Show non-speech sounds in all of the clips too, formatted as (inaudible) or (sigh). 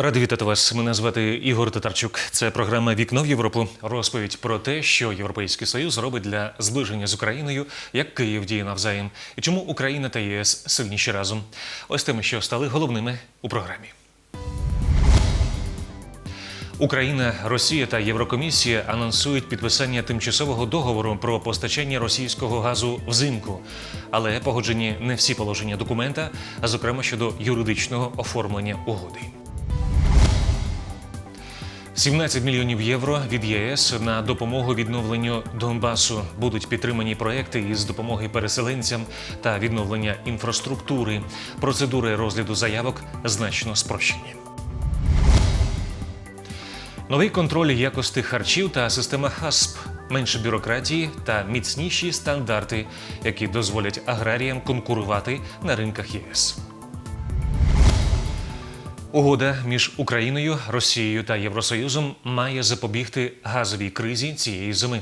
Радий вітати вас. Мене звати Ігор Татарчук. Це програма Вікно в Європу. Розповідь про те, що Європейський Союз робить для зближення з Україною, як Київ діє навзаєм, і чому Україна та ЄС сильніші разом. Ось теми, що стали головними у програмі. Україна, Росія та Єврокомісія анонсують підписання тимчасового договору про постачання російського газу взимку, але погоджені не всі положення документа, а зокрема щодо юридичного оформлення угоди. 17 мільйонів євро від ЄС на допомогу відновленню Донбасу будуть підтримані проекти із допомоги переселенцям та відновлення інфраструктури. Процедури розгляду заявок значно спрощені. Новий контроль якості харчів та система ХАСП, менше бюрократії та міцніші стандарти, які дозволять аграріям конкурувати на ринках ЄС. Угода між Україною, Росією та Євросоюзом має запобігти газовій кризі цієї зими.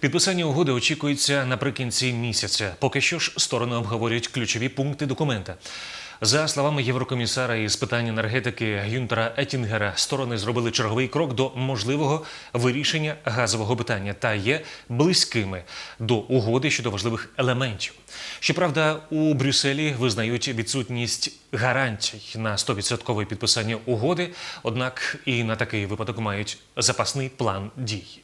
Підписання угоди очікується наприкінці місяця. Поки що ж сторони обговорюють ключові пункти документа. За словами єврокомісара із питань енергетики Гюнтера Етінгера, сторони зробили черговий крок до можливого вирішення газового питання та є близькими до угоди щодо важливих елементів. Щоправда, у Брюсселі визнають відсутність гарантій на 100% підписання угоди, однак і на такий випадок мають запасний план дій.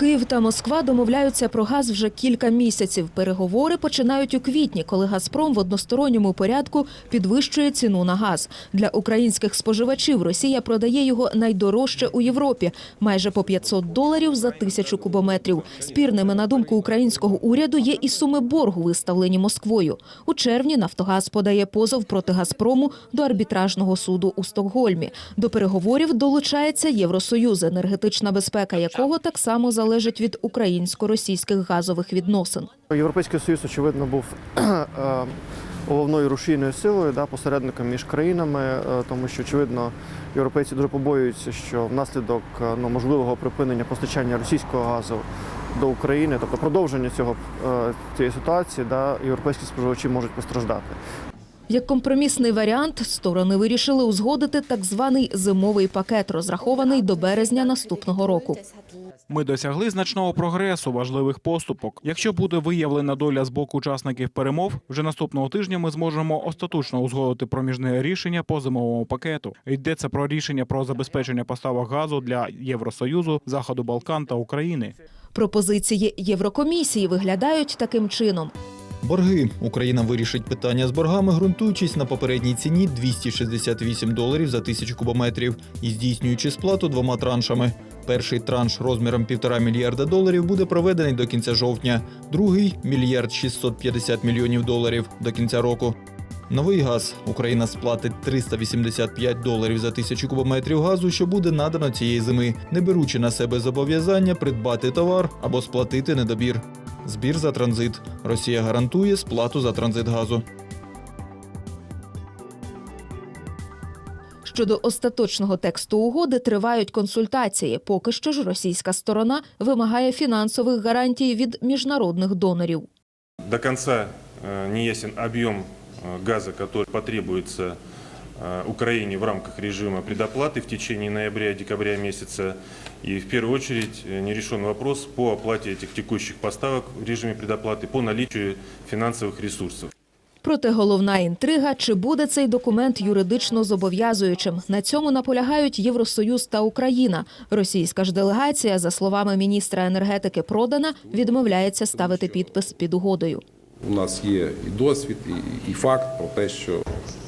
Київ та Москва домовляються про газ вже кілька місяців. Переговори починають у квітні, коли Газпром в односторонньому порядку підвищує ціну на газ. Для українських споживачів Росія продає його найдорожче у Європі майже по 500 доларів за тисячу кубометрів. Спірними на думку українського уряду є і суми боргу, виставлені Москвою. У червні Нафтогаз подає позов проти Газпрому до арбітражного суду у Стокгольмі. До переговорів долучається Євросоюз, енергетична безпека якого так само залежить від українсько-російських газових відносин. Європейський Союз, очевидно, був (clears throat) е, головною рушійною силою, да, посередником між країнами, е, тому що, очевидно, європейці дуже побоюються, що внаслідок е, ну, можливого припинення постачання російського газу до України, тобто продовження цього, цієї ситуації, да, європейські споживачі можуть постраждати. Як компромісний варіант, сторони вирішили узгодити так званий зимовий пакет, розрахований до березня наступного року. Ми досягли значного прогресу, важливих поступок. Якщо буде виявлена доля з боку учасників перемов, вже наступного тижня ми зможемо остаточно узгодити проміжне рішення по зимовому пакету. Йдеться про рішення про забезпечення поставок газу для Євросоюзу, Заходу Балкан та України. Пропозиції Єврокомісії виглядають таким чином. Борги. Україна вирішить питання з боргами, ґрунтуючись на попередній ціні 268 доларів за тисячу кубометрів і здійснюючи сплату двома траншами. Перший транш розміром 1,5 мільярда доларів буде проведений до кінця жовтня, другий мільярд 650 мільйонів доларів до кінця року. Новий газ Україна сплатить 385 доларів за тисячу кубометрів газу, що буде надано цієї зими, не беручи на себе зобов'язання придбати товар або сплатити недобір. Збір за транзит. Росія гарантує сплату за транзит газу. Щодо остаточного тексту угоди тривають консультації. Поки що ж російська сторона вимагає фінансових гарантій від міжнародних донорів. До конца э, не ясен объем э, газа, который потребуется э, Украине в рамках режима предоплаты в течение ноября и декабря месяца. И в первую очередь э, не решен вопрос по оплате этих текущих поставок в режиме предоплаты, по наличию финансовых ресурсов. Проте головна інтрига, чи буде цей документ юридично зобов'язуючим. На цьому наполягають Євросоюз та Україна. Російська ж делегація, за словами міністра енергетики Продана, відмовляється ставити підпис під угодою. У нас є і досвід, і, факт про те, що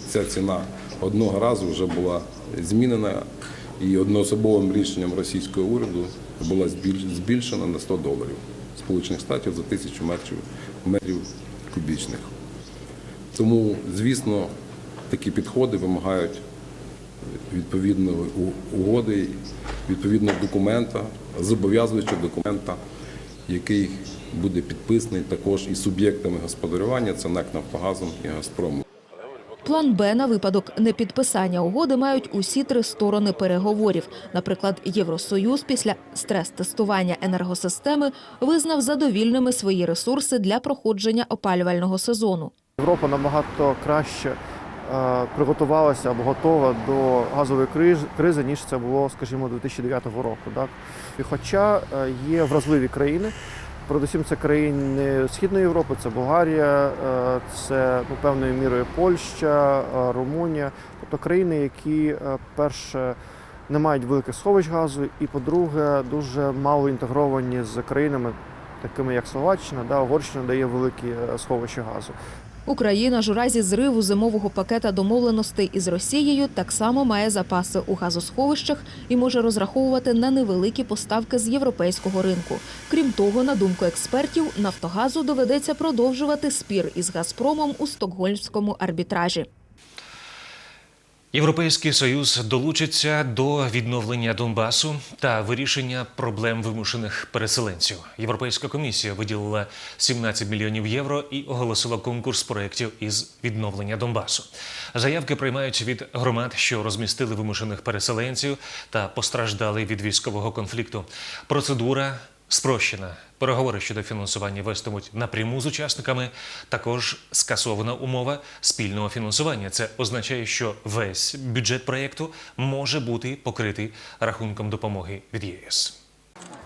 ця ціна одного разу вже була змінена і одноособовим рішенням російського уряду була збіль- збільшена на 100 доларів Сполучених Штатів за тисячу метрів, метрів кубічних. Тому, звісно, такі підходи вимагають відповідної угоди, відповідного документа, зобов'язуючого документа, який буде підписаний також і суб'єктами господарювання, це НАК «Нафтогазом» і «Газпромом». План Б на випадок непідписання угоди мають усі три сторони переговорів. Наприклад, Євросоюз після стрес-тестування енергосистеми визнав задовільними свої ресурси для проходження опалювального сезону. Європа набагато краще е, приготувалася або готова до газової кризи, ніж це було, скажімо, 2009 року. Так? І хоча е, є вразливі країни, передусім це країни Східної Європи, це Болгарія, е, це ну, певною мірою Польща, Румунія, тобто країни, які перше не мають великих сховищ газу, і по-друге, дуже мало інтегровані з країнами, такими як Словаччина, да, Угорщина дає великі сховища газу. Україна ж у разі зриву зимового пакета домовленостей із Росією так само має запаси у газосховищах і може розраховувати на невеликі поставки з європейського ринку. Крім того, на думку експертів, Нафтогазу доведеться продовжувати спір із Газпромом у стокгольмському арбітражі. Європейський союз долучиться до відновлення Донбасу та вирішення проблем вимушених переселенців. Європейська комісія виділила 17 мільйонів євро і оголосила конкурс проєктів із відновлення Донбасу. Заявки приймають від громад, що розмістили вимушених переселенців та постраждали від військового конфлікту. Процедура спрощена. Переговори щодо фінансування вестимуть напряму з учасниками. Також скасована умова спільного фінансування. Це означає, що весь бюджет проєкту може бути покритий рахунком допомоги від ЄС.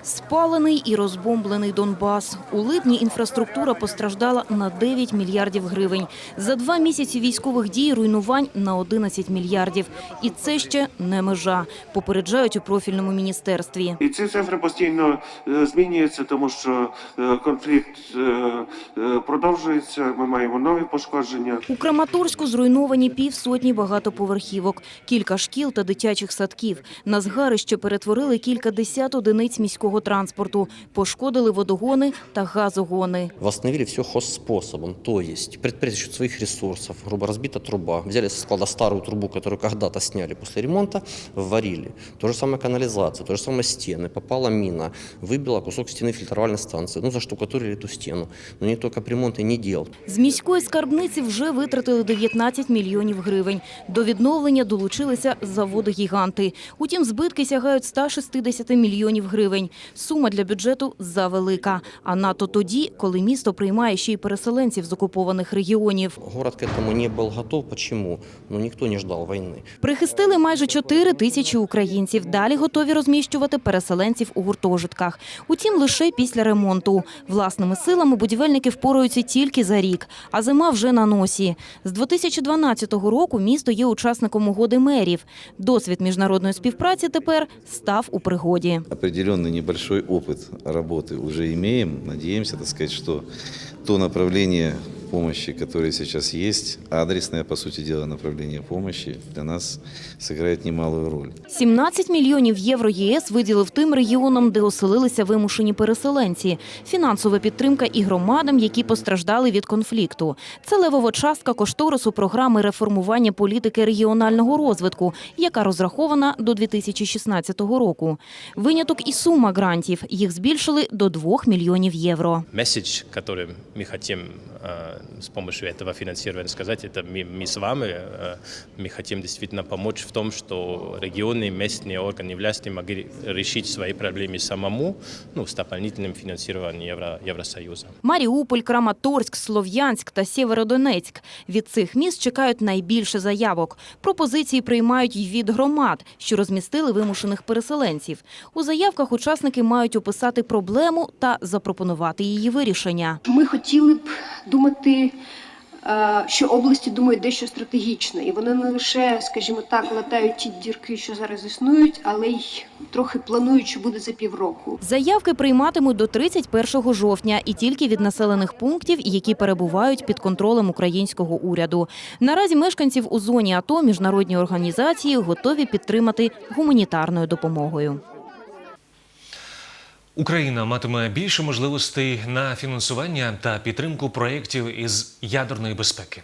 Спалений і розбомблений Донбас. У липні інфраструктура постраждала на 9 мільярдів гривень. За два місяці військових дій руйнувань на 11 мільярдів. І це ще не межа, попереджають у профільному міністерстві. І ці цифри постійно е, змінюються, тому що е, конфлікт е, продовжується. Ми маємо нові пошкодження. У Краматорську зруйновані півсотні багатоповерхівок, кілька шкіл та дитячих садків. На згарище перетворили кілька десят одиниць міського транспорту, пошкодили водогони та газогони. Восстановили все хозспособом, то есть предприятие за счет своих ресурсов, грубо разбита труба, взяли со склада старую трубу, которую когда-то сняли после ремонта, варили. То же самое канализация, то же самое стены, попала мина, выбила кусок стены фильтровальной станции, ну заштукатурили эту стену. Но никто капремонт и не делал. З міської скарбниці вже витратили 19 мільйонів гривень. До відновлення долучилися заводи-гіганти. Утім, збитки сягають 160 мільйонів гривень. Сума для бюджету завелика. А НАТО тоді, коли місто приймає ще й переселенців з окупованих регіонів. Город к этому не был готов. Почему? Ну никто не ждал войны. Прихистили майже 4 тисячі українців. Далі готові розміщувати переселенців у гуртожитках. Утім, лише після ремонту. Власними силами будівельники впораються тільки за рік, а зима вже на носі. З 2012 року місто є учасником угоди мерів. Досвід міжнародної співпраці тепер став у пригоді. определенный небольшой опыт работы уже имеем. Надеемся, так сказать, что то направление помощи, которое сейчас есть, адресное, по сути дела, направление помощи для нас сыграет немалую роль. 17 мільйонів євро ЄС виділив тим регіонам, де оселилися вимушені переселенці. Фінансова підтримка і громадам, які постраждали від конфлікту. Це левова частка кошторису програми реформування політики регіонального розвитку, яка розрахована до 2016 року. Виняток і сума грантів. Їх збільшили до 2 мільйонів євро. месседж, который мы хотим э, с помощью этого финансирования сказать, это мы, мы с вами, э, мы хотим действительно помочь в том, что регионы, местные органы власти могли решить свои проблемы самому, ну, с дополнительным финансированием Евро, Евросоюза. Маріуполь, Краматорськ, Слов'янськ та Сєвєродонецьк. Від цих міст чекають найбільше заявок. Пропозиції приймають й від громад, що розмістили вимушених переселенців. У заявках учасники мають описати проблему та запропонувати її вирішення. Ми хотіли б думати, е, що області думають дещо стратегічно, і вони не лише, скажімо так, латають ті дірки, що зараз існують, але й трохи планують, що буде за півроку. Заявки прийматимуть до 31 жовтня і тільки від населених пунктів, які перебувають під контролем українського уряду. Наразі мешканців у зоні АТО міжнародні організації готові підтримати гуманітарною допомогою. Україна матиме більше можливостей на фінансування та підтримку проєктів із ядерної безпеки.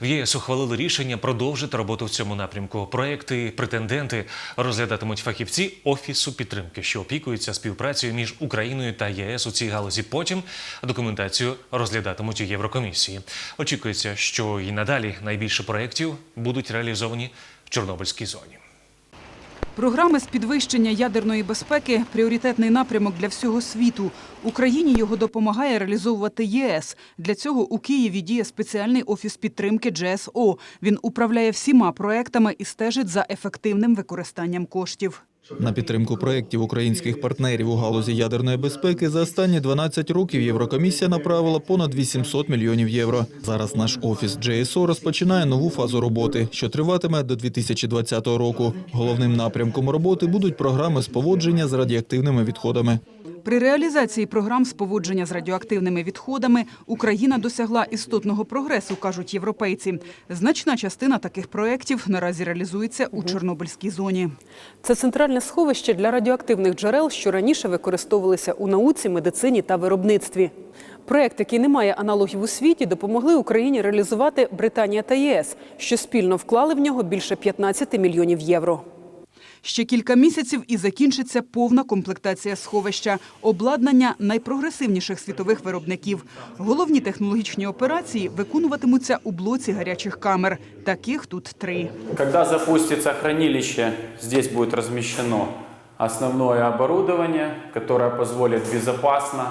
В ЄС ухвалили рішення продовжити роботу в цьому напрямку. Проєкти претенденти розглядатимуть фахівці офісу підтримки, що опікуються співпрацею між Україною та ЄС у цій галузі. Потім документацію розглядатимуть у Єврокомісії. Очікується, що і надалі найбільше проєктів будуть реалізовані в Чорнобильській зоні. Програми з підвищення ядерної безпеки пріоритетний напрямок для всього світу. Україні його допомагає реалізовувати ЄС. Для цього у Києві діє спеціальний офіс підтримки GSO. Він управляє всіма проектами і стежить за ефективним використанням коштів. На підтримку проєктів українських партнерів у галузі ядерної безпеки за останні 12 років Єврокомісія направила понад 800 мільйонів євро. Зараз наш офіс GSO розпочинає нову фазу роботи, що триватиме до 2020 року. Головним напрямком роботи будуть програми з поводження з радіоактивними відходами. При реалізації програм з поводження з радіоактивними відходами Україна досягла істотного прогресу, кажуть європейці. Значна частина таких проєктів наразі реалізується у Чорнобильській зоні. Це центральне сховище для радіоактивних джерел, що раніше використовувалися у науці, медицині та виробництві. Проект, який не має аналогів у світі, допомогли Україні реалізувати Британія та єС, що спільно вклали в нього більше 15 мільйонів євро. Ще кілька місяців і закінчиться повна комплектація сховища, обладнання найпрогресивніших світових виробників. Головні технологічні операції виконуватимуться у блоці гарячих камер. Таких тут три. Когда запустится хранилище, здесь будет размещено основное оборудование, которое позволит безопасно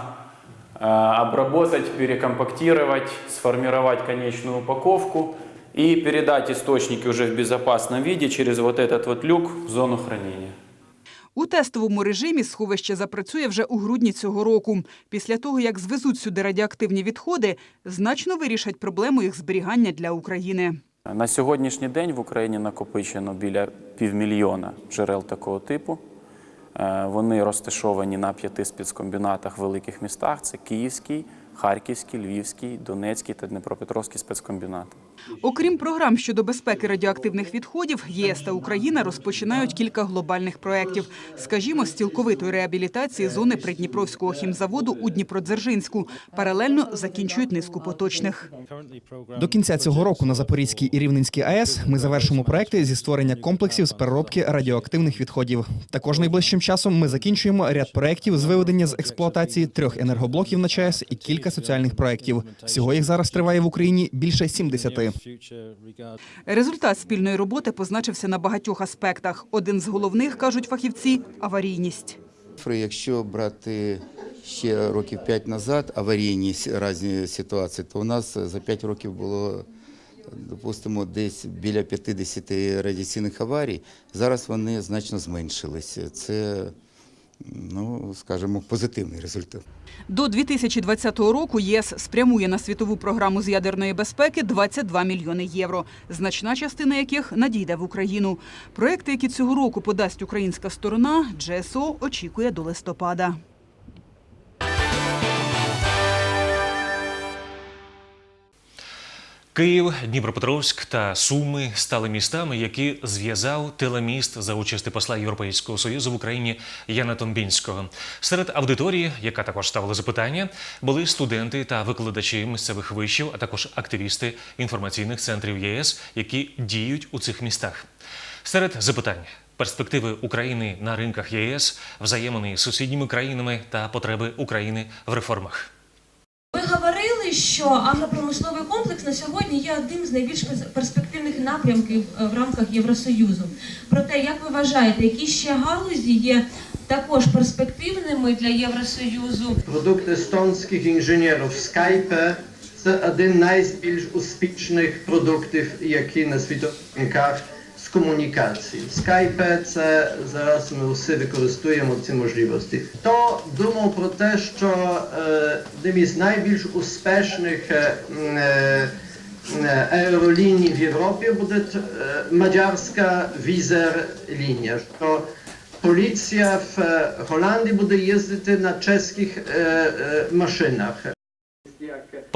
э, обработать, перекомпактировать, сформировать конечную упаковку и передать источники уже в безопасном виде через вот этот вот люк в зону хранения. У тестовому режимі сховище запрацює вже у грудні цього року. Після того, як звезуть сюди радіоактивні відходи, значно вирішать проблему їх зберігання для України. На сьогоднішній день в Україні накопичено біля півмільйона джерел такого типу. Е, Вони розташовані на п'яти спецкомбінатах в великих містах: це Київський, Харківський, Львівський, Донецький та Дніпропетровський спецкомбінати. Окрім програм щодо безпеки радіоактивних відходів, ЄС та Україна розпочинають кілька глобальних проєктів. Скажімо, з цілковитої реабілітації зони Придніпровського хімзаводу у Дніпродзержинську. Паралельно закінчують низку поточних. До кінця цього року на Запорізькій і Рівненській АЕС ми завершимо проекти зі створення комплексів з переробки радіоактивних відходів. Також найближчим часом ми закінчуємо ряд проєктів з виведення з експлуатації трьох енергоблоків на ЧАЕС і кілька соціальних проєктів. Всього їх зараз триває в Україні більше 70. Результат спільної роботи позначився на багатьох аспектах. Один з головних, кажуть фахівці, аварійність. Якщо брати ще років 5 назад аварійні с- різні ситуації, то у нас за 5 років було, допустимо, десь біля 50 радіаційних аварій. Зараз вони значно зменшилися. Це, ну, скажімо, позитивний результат. До 2020 року ЄС спрямує на світову програму з ядерної безпеки 22 мільйони євро, значна частина яких надійде в Україну. Проекти, які цього року подасть українська сторона, GSO очікує до листопада. Київ, Дніпропетровськ та Суми стали містами, які зв'язав телеміст за участі посла Європейського союзу в Україні Яна Томбінського. Серед аудиторії, яка також ставила запитання, були студенти та викладачі місцевих вишів, а також активісти інформаційних центрів ЄС, які діють у цих містах. Серед запитань. Перспективи України на ринках ЄС, взаємини з сусідніми країнами та потреби України в реформах. Що агропромисловий комплекс на сьогодні є одним з найбільш перспективних напрямків е, в рамках Євросоюзу. Проте, як ви вважаєте, які ще галузі є також перспективними для Євросоюзу? Produkt estonskich inżynierów Skype це один з найбільш успішних продуктів, які на світових ринках комунікації. Skype це зараз ми всі використовуємо ці можливості. То думав про те, що одним із найбільш успішних аероліній в Європі буде мадярська візер лінія. Що w e, Holandii буде їздити на чеських машинах.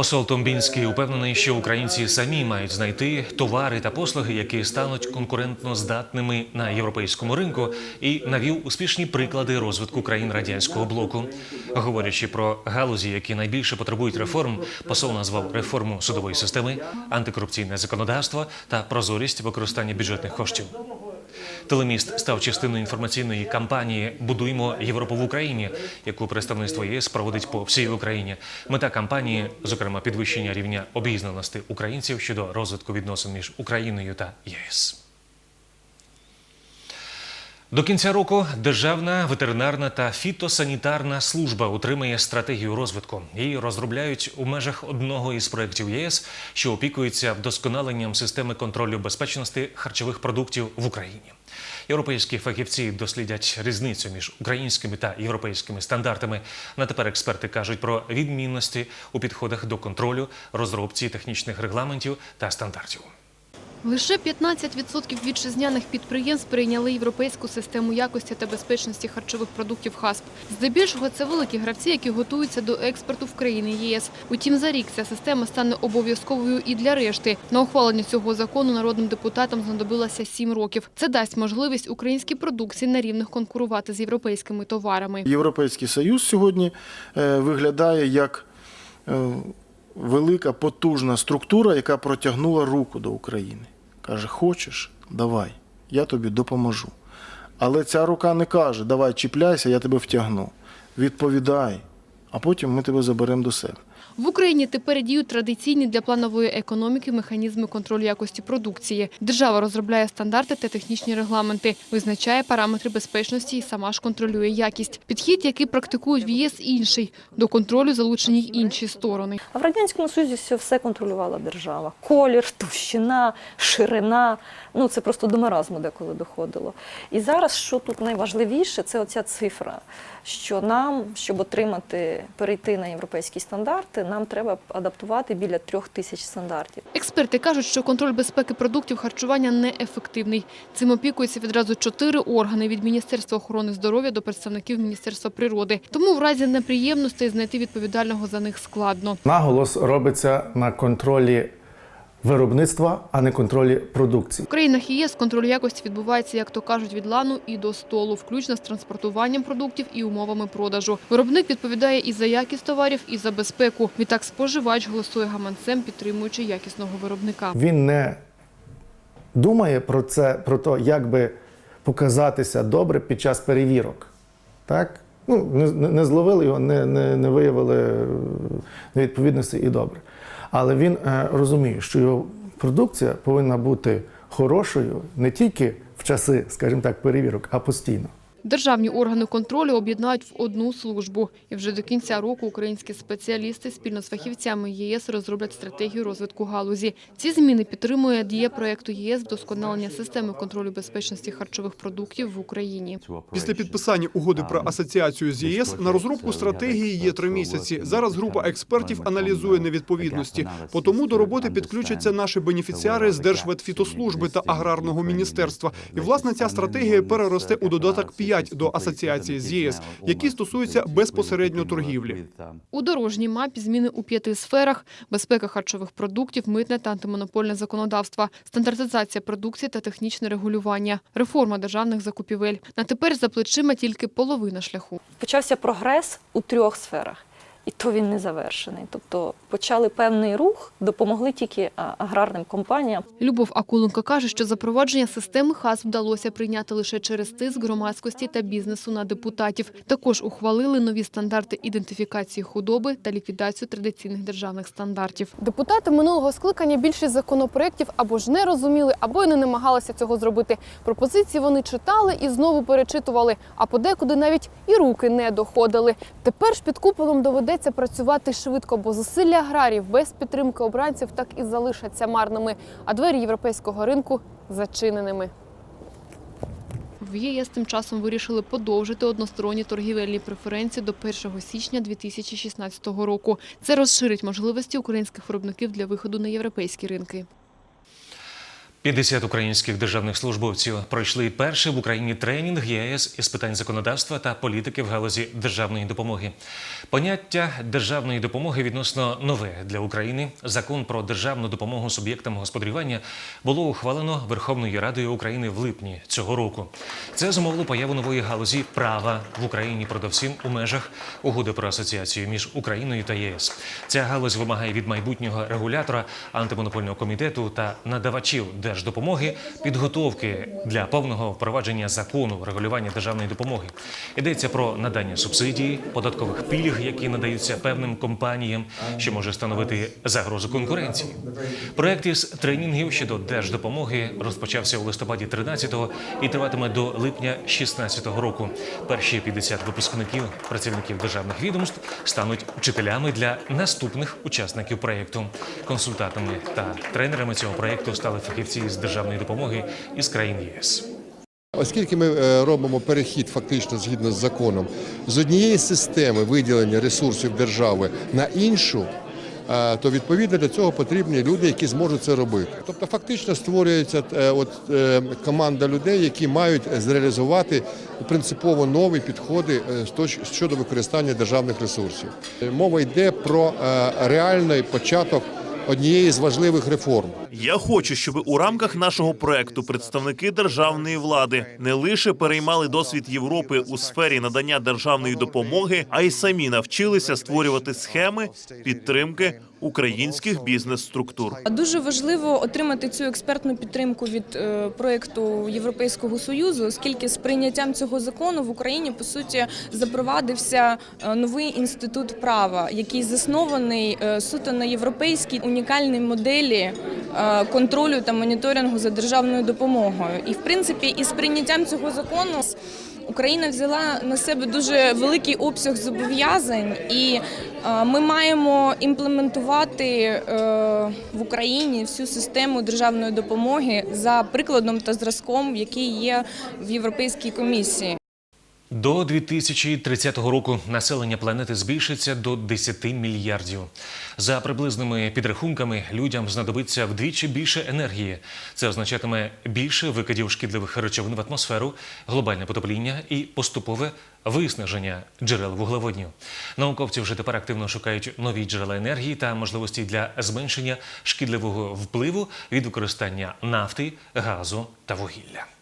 Посол Томбінський упевнений, що українці самі мають знайти товари та послуги, які стануть конкурентно здатними на європейському ринку, і навів успішні приклади розвитку країн радянського блоку. Говорячи про галузі, які найбільше потребують реформ, посол назвав реформу судової системи, антикорупційне законодавство та прозорість використання бюджетних коштів. Телеміст став частиною інформаційної кампанії Будуймо Європу в Україні, яку представництво ЄС проводить по всій Україні. Мета кампанії, зокрема, підвищення рівня обізнаності українців щодо розвитку відносин між Україною та ЄС. До кінця року Державна ветеринарна та фітосанітарна служба утримає стратегію розвитку. Її розробляють у межах одного із проєктів ЄС, що опікується вдосконаленням системи контролю безпечності харчових продуктів в Україні. Європейські фахівці дослідять різницю між українськими та європейськими стандартами. На тепер експерти кажуть про відмінності у підходах до контролю, розробці технічних регламентів та стандартів. Лише 15% вітчизняних підприємств прийняли європейську систему якості та безпечності харчових продуктів ХАСП. Здебільшого це великі гравці, які готуються до експорту в країни ЄС. Утім, за рік ця система стане обов'язковою і для решти. На ухвалення цього закону народним депутатам знадобилося 7 років. Це дасть можливість українській продукції на рівних конкурувати з європейськими товарами. Європейський Союз сьогодні е, виглядає як е, велика потужна структура, яка протягнула руку до України. Каже: хочеш, давай, я тобі допоможу. Але ця рука не каже, давай чіпляйся, я тебе втягну. Відповідай, а потім ми тебе заберемо до себе. В Україні тепер діють традиційні для планової економіки механізми контролю якості продукції. Держава розробляє стандарти та технічні регламенти, визначає параметри безпечності і сама ж контролює якість. Підхід, який практикують в ЄС, інший. До контролю залучені й інші сторони. А в Радянському Союзі все- все контролювала держава. Колір, товщина, ширина. Ну це просто до маразму деколи доходило. І зараз, що тут найважливіше, це оця цифра. Що нам, щоб отримати, перейти на європейські стандарти, нам треба адаптувати біля трьох тисяч стандартів. Експерти кажуть, що контроль безпеки продуктів харчування неефективний. Цим опікуються відразу чотири органи від Міністерства охорони здоров'я до представників Міністерства природи. Тому в разі неприємностей знайти відповідального за них складно. Наголос робиться на контролі виробництва, а не контролі продукції. В країнах ЄС контроль якості відбувається, як то кажуть, від лану і до столу, включно з транспортуванням продуктів і умовами продажу. Виробник відповідає і за якість товарів, і за безпеку. Відтак споживач голосує гаманцем, підтримуючи якісного виробника. Він не думає про це, про те, як би показатися добре під час перевірок. Так? Ну, не, не зловили його, не, не, не виявили е, невідповідності і добре. Але він е, розуміє, що його продукція повинна бути хорошою не тільки в часи, скажімо так, перевірок, а постійно. Державні органи контролю об'єднають в одну службу. І вже до кінця року українські спеціалісти спільно з фахівцями ЄС розроблять стратегію розвитку галузі. Ці зміни підтримує діє проєкту ЄС вдосконалення системи контролю безпечності харчових продуктів в Україні. Після підписання угоди про асоціацію з ЄС на розробку стратегії є три місяці. Зараз група експертів аналізує невідповідності. По тому до роботи підключаться наші бенефіціари з Держветфітослужби та аграрного міністерства. І власне ця стратегія переросте у додаток 5 до асоціації з ЄС, які стосуються безпосередньо торгівлі. У дорожній мапі зміни у п'яти сферах: безпека харчових продуктів, митне та антимонопольне законодавство, стандартизація продукції та технічне регулювання, реформа державних закупівель. На тепер за плечима тільки половина шляху. Почався прогрес у трьох сферах. І то він не завершений. Тобто почали певний рух, допомогли тільки аграрним компаніям. Любов Акуленко каже, що запровадження системи ХАС вдалося прийняти лише через тиск громадськості та бізнесу на депутатів. Також ухвалили нові стандарти ідентифікації худоби та ліквідацію традиційних державних стандартів. Депутати минулого скликання більшість законопроєктів або ж не розуміли, або й не намагалися цього зробити. Пропозиції вони читали і знову перечитували, а подекуди навіть і руки не доходили. Тепер ж під куполом доведеться працювати швидко, бо зусилля аграрів без підтримки обранців так і залишаться марними, а двері європейського ринку зачиненими. В ЄС тим часом вирішили подовжити односторонні торгівельні преференції до 1 січня 2016 року. Це розширить можливості українських виробників для виходу на європейські ринки. 50 українських державних службовців пройшли перший в Україні тренінг ЄС із питань законодавства та політики в галузі державної допомоги. Поняття державної допомоги відносно нове для України. Закон про державну допомогу суб'єктам господарювання було ухвалено Верховною Радою України в липні цього року. Це зумовило появу нової галузі права в Україні, продовсім у межах угоди про асоціацію між Україною та ЄС. Ця галузь вимагає від майбутнього регулятора антимонопольного комітету та надавачів держ держдопомоги, підготовки для повного впровадження закону регулювання державної допомоги. Йдеться про надання субсидій, податкових пільг, які надаються певним компаніям, що може становити загрозу конкуренції. Проект із тренінгів щодо держдопомоги розпочався у листопаді 13-го і триватиме до липня 16-го року. Перші 50 випускників працівників державних відомств стануть вчителями для наступних учасників проєкту. Консультантами та тренерами цього проєкту стали фахівці з державної допомоги із країн ЄС. Оскільки ми е, робимо перехід фактично згідно з законом з однієї системи виділення ресурсів держави на іншу, е, то відповідно для цього потрібні люди, які зможуть це робити. Тобто, фактично створюється е, от команда людей, які мають зреалізувати принципово нові підходи щодо використання державних ресурсів. Мова йде про реальний початок однієї з важливих реформ. Я хочу, щоб у рамках нашого проекту представники державної влади не лише переймали досвід Європи у сфері надання державної допомоги, а й самі навчилися створювати схеми підтримки українських бізнес-структур. Дуже важливо отримати цю експертну підтримку від е, проєкту Європейського союзу, оскільки з прийняттям цього закону в Україні по суті запровадився е, новий інститут права, який заснований е, суто на європейській унікальній моделі контролю та моніторингу за державною допомогою. І в принципі, із прийняттям цього закону. Україна взяла на себе дуже великий обсяг зобов'язань, і е, ми маємо імплементувати е, в Україні всю систему державної допомоги за прикладом та зразком, який є в Європейській комісії. До 2030 року населення планети збільшиться до 10 мільярдів. За приблизними підрахунками, людям знадобиться вдвічі більше енергії. Це означатиме більше викидів шкідливих речовин в атмосферу, глобальне потепління і поступове виснаження джерел вуглеводнів. Науковці вже тепер активно шукають нові джерела енергії та можливості для зменшення шкідливого впливу від використання нафти, газу та вугілля.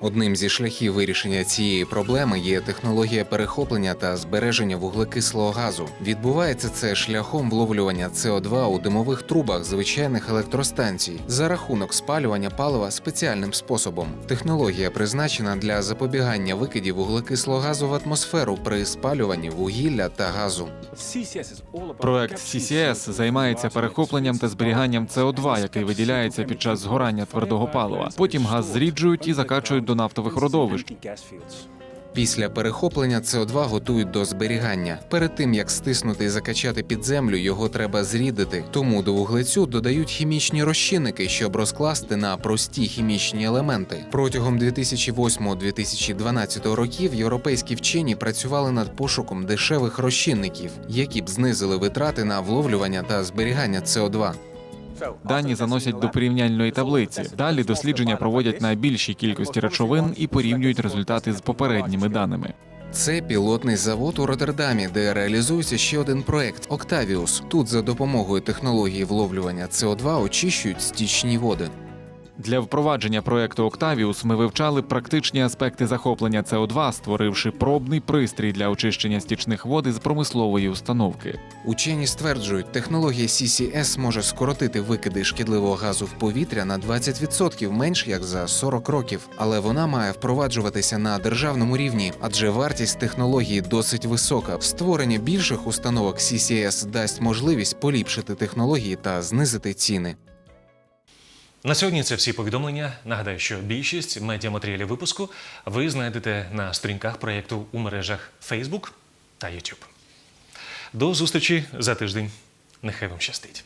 Одним зі шляхів вирішення цієї проблеми є технологія перехоплення та збереження вуглекислого газу. Відбувається це шляхом вловлювання СО2 у димових трубах звичайних електростанцій за рахунок спалювання палива спеціальним способом. Технологія призначена для запобігання викидів вуглекислого газу в атмосферу при спалюванні вугілля та газу. Проект CCS займається перехопленням та зберіганням СО2, який виділяється під час згорання твердого палива. Потім газ зріджують і закачують до нафтових родовищ. Після перехоплення СО2 готують до зберігання. Перед тим як стиснути і закачати під землю, його треба зрідити. Тому до вуглецю додають хімічні розчинники, щоб розкласти на прості хімічні елементи. Протягом 2008-2012 років європейські вчені працювали над пошуком дешевих розчинників, які б знизили витрати на вловлювання та зберігання СО2. Дані заносять до порівняльної таблиці. Далі дослідження проводять на більшій кількості речовин і порівнюють результати з попередніми даними. Це пілотний завод у Роттердамі, де реалізується ще один проект Октавіус. Тут за допомогою технології вловлювання СО2 очищують стічні води. Для впровадження проекту Октавіус ми вивчали практичні аспекти захоплення СО2, створивши пробний пристрій для очищення стічних вод із промислової установки. Учені стверджують, технологія CCS може скоротити викиди шкідливого газу в повітря на 20% менш як за 40 років, але вона має впроваджуватися на державному рівні, адже вартість технології досить висока. Створення більших установок CCS дасть можливість поліпшити технології та знизити ціни. На сьогодні це всі повідомлення. Нагадаю, що більшість медіаматеріалів випуску ви знайдете на сторінках проєкту у мережах Facebook та YouTube. До зустрічі за тиждень. Нехай вам щастить.